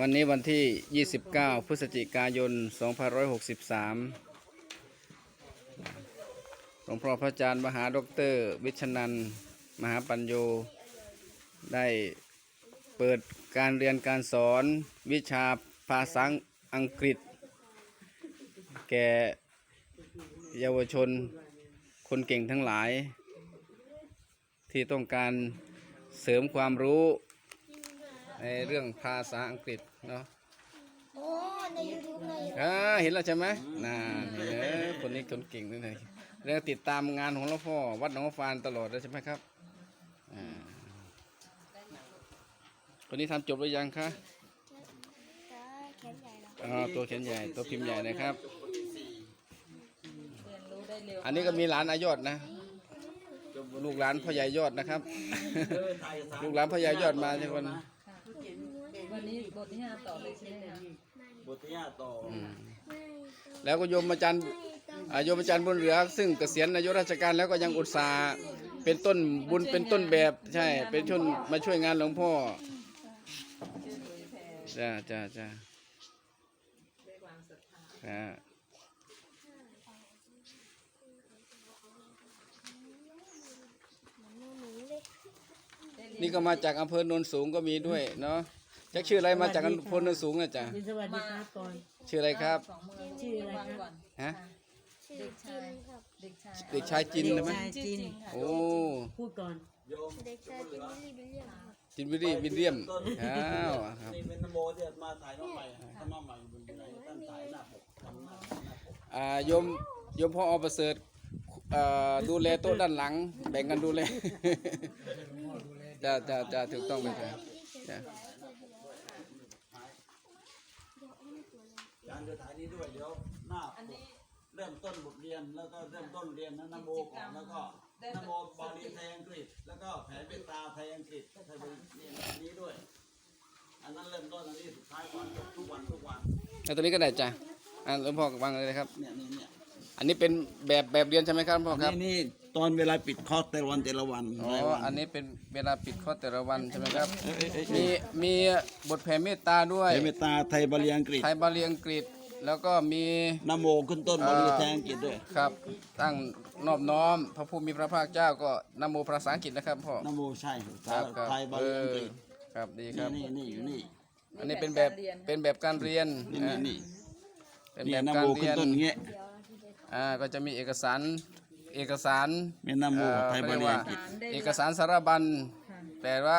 วันนี้วันที่ 29 พฤศจิกายน 2563 หลวงพ่อพระอาจารย์มหาดอกเตอรวิชนัน มหาปัญโย ได้เปิดการเรียนการสอนวิชาภาษาอังกฤษ แก่เยาวชนคนเก่งทั้งหลาย ที่ต้องการเสริมความรู้ ในเรื่องภาษาอังกฤษเนาะโอ้ใน YouTube ในอ่าเห็นแล้วใช่ไหมน่าเห็นแล้วคนนี้คนเก่งด้วยเลยเรื่องติดตามงานของหลวงพ่อวัดหนองฟานตลอดเลยใช่ไหมครับอ่าคนนี้ทำจบหรือยังคะแขนใหญ่เหรออ่าตัวเขียนใหญ่ตัวพิมพ์ใหญ่นะครับ เรียนรู้ได้เร็วอันนี้ก็มีหลานอายอดนะ ลูกหลานพ่อใหญ่ยอดนะครับ ลูกหลานพ่อใหญ่ยอดมาใช่คนค่ะ วันนี้บทที่ห้าต่อเลยใช่ไหมคะบทที่ห้าต่อออืมไม่แล้วก็โยมอาจารย์อ่าโยมอาจารย์บุญเหลือ ซึ่งเกษียณอายุราชการแล้วก็ยังอุตส่าห์เป็นต้นบุญเป็นต้นแบบใช่ เป็นชนมาช่วยงานหลวงพ่อชื่อเผยแผ่จ้าจ้าจ้าด้วยความศรัทธาอ่า เหมือนหนูเลย ได้เรีย นี่ก็มาจากอำเภอโนนสูงก็มีด้วยเนาะจักชื่ออะไรมาจากอำเภอโนนสูงนะจ๊ะสวัสดีครับก่อน ชื่ออะไรครับ สองมือชื่ออะไรวางครับก่อนฮะ ชื่อจินครับ เด็กชายเด็กชายจินใช่ไหมชื่อจริงค่ะโอ้พูดก่อนโยมเด็กชายจินนี่บิลเลียมครับจินวิลลี่วิลเลียมอ้าวครับนี่เป็นนโมที่มาถ่ายน้องใหม่ถ้ามาใหม่บนไหนท่านถ่ายหน้าปกทำหน้าหน้าปกอ่าโยมโยมพ่ออประเสริฐเอ่อดูแลโต๊ะด้านหลัง แบ่งกันดูแล จ้าจ้าจ้าถูกต้องเลยจ้ะจ้ะอาจารย์จะถ่ายนี้ด้วยเดี๋ยวหน้าอันปกนี้เริ่มต้นบทเรียนแล้วก็เริ่มต้นเรียนนะนโมก่อนแล้วก็นโมบาลีไทยอังกฤษ แล้วก็แผนเมตตาไทยอังกฤษไทยบาลีเรียนอันนี้ด้วย อันนั้นเริ่มต้นอันนี้สุดท้ายก่อนจบทุกวันทุกวันแล้วตัวนี้ก็ได้จ้ะอ่าหลวงพ่อวางเลยครับเนี่ยนี่เนี่ยอันนี้เป็นแบบแบบเรียนใช่ไหมครับหลวงพ่อครับนี่นี่ ตอนเวลาปิดคอร์สแต่ละวันแต่ละวันอ๋อ รายวันอันนี้เป็นเวลาปิดข้อแต่ละวันใช่ไหมครับ เอ้ยเอ้ยเอ้ยมีมีบทแผ่เมตตาด้วยแผนเมตตาไทยบาลีอังกฤษไทยบาลีอังกฤษ แล้วก็มีนโมขึ้นต้นบาลีไทยอังกฤษด้วยครับตั้งนอบน้อม พระผู้มีพระภาคเจ้าก็นโมภาษาอังกฤษนะครับพ่อนโมใช่ครับครับไทยบาเอลีอังอกฤษครับดีครับ นี่นี่อยู่นี่อันนี้เป็นแบบเป็นแบบการเรียนนี่นะนี่นี่เป็นนี่แบบนการโมเรีขึ้นยนต้นอย่างเงี้ยอ่าก็จะมีเอกสาร เอกสารเป็นนโมเอ่อไทยเขาบาเรียกลีว่าอังกฤษ เอกสารสารบัญแต่ว่า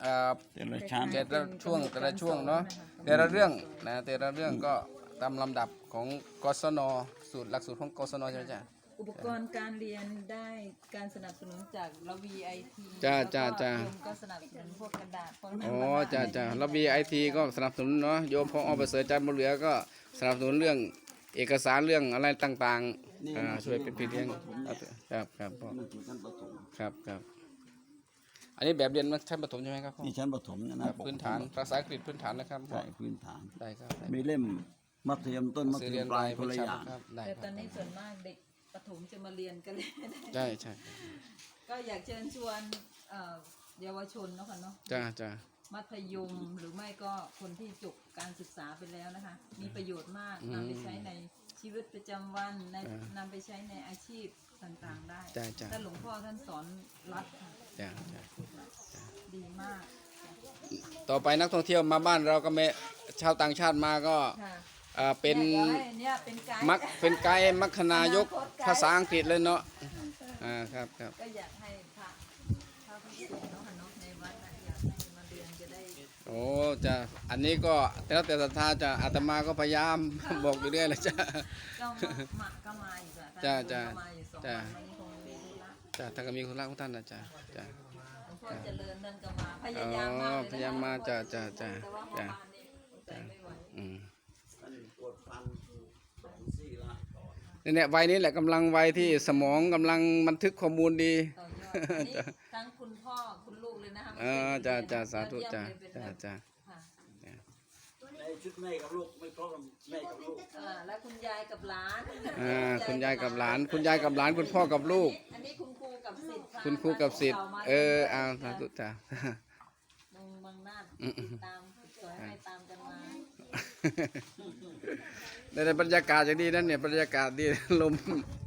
เอ่อแต่ละชั้นแต่ละช่วงแต่ละช่วงเนาะแต่ละเรื่องนะแต่ละเรื่องก็ตามลำดับของกศนสูตรหลักสูตรของกศนใช่ไหมจ๊ะอุปกรณ์การเรียนได้การสนับสนุนจากเรา VIT จ้าจ้าจ้าแล้วก็โยมก็สนับสนุนพวกกระดาษพวกนั้นอ๋อมาจ้าจ้าแล้วมีไอทีก็สนับสนุนเนาะโยมพออประเสริฐจันทร์บุญเหลือก็สนับสนุนเรื่องเอกสารเรื่องอะไรต่างๆ อ่าช่วยเป็นพี่เลี้ยงครับครับพ่อมันถึงชั้นประถมครับครับ อันนี้แบบเรียนชั้นประถมใช่ไหมครับพ่อนี่ชั้นประถมเนยคนะรับพื้นฐานภาษาอังกฤษพื้นฐานนะครับพ่อใช่พื้นฐาน ได้ครับได้มีเล่มมัธยมต้นมัธสื่อยเรียนมปราลายยปคนระละอชาย่างครับได้แต่คตรัอบนนี้ส่วนมากเด็กประถมจะมาเรียนกันเลยใช่ใช่ก็อยากเชิญชวนเอ่อเยาวชนเนาะค่ะเนาะจ้าจ้ามัธยมหรือไม่ก็คนที่จบการศึกษาไปแล้วนะคะ มีประโยชน์มากนำไปใช้ใน ชีวิตประจำวันในนำไปใช้ในอาชีพต่างๆได้จ้าจ้าท่านหลวงพ่อท่านสอนรัดค่ะจ้าจ้าดีมากต่อไปนักท่องเที่ยวมาบ้านเราก็ไม่ชาวต่างชาติมาก็ค่ะอ่าเป็นเนี่ยดี๋ยวให้เนี่ยเป็นไกด์มักเป็นไกด์มัคคนายกอนาคตไกด์ภาษาอังกฤษเลยเนาะอ่าครับครับก็อยากให้พระพระพิสุเนาะค่ะเนาะในวัดน่ะอยากให้มาเรียนจะได้ โอ้จะอันนี้ก็แล้วแต่ศรัทธาจะอาตมาก็พยายาม บอกอยู่เรื่อยเลยจ้าก็มาก็มาอยู่ค่ะจ้าจ้าก็มาอยู่สองจ้าวันวันนี้คงมีธุระจ้าท่านก็มีคนรักของท่านนะจ้าจ้าหลวงพ่อเจริญนั่นก็มาพอ๋ยายามมากอเลยนะคะพยายามมาจ้าจ้าจ้าแต่ว่าเมื่อจ้าวานนี้ใจไม่ไหวอืมอันนี้ปวดฟันสองซี่ละนี่เนี่ยวัยนี้แหละกำลังวัยที่สมองกำลังบันทึกข้อมูลดี ต่อยอดอันนี้ทั้งคุ ออจ้าจ้าสาธุจ้าเยี่ยมเลยเป็นจ้าแบบจ้าค่ะในชุดแม่กับลูกไม่ครบหรอกแม่กับลูกอ่าแล้วคุณยายกับหลานอ่าคุณยายกับหลาน คุณยายกับหลาน คุณพ่อกับลูก อันนี้คุณครูกับศิษย์ะคุณครูกับศิษย์มาเออเอาสาธุจ้าบางบางนาดอืมติดตามสวยให้ตามกันมาในบรรยากาศอย่างดีนั่นเนี่ยบรรยากาศดีลมขอบเจ้า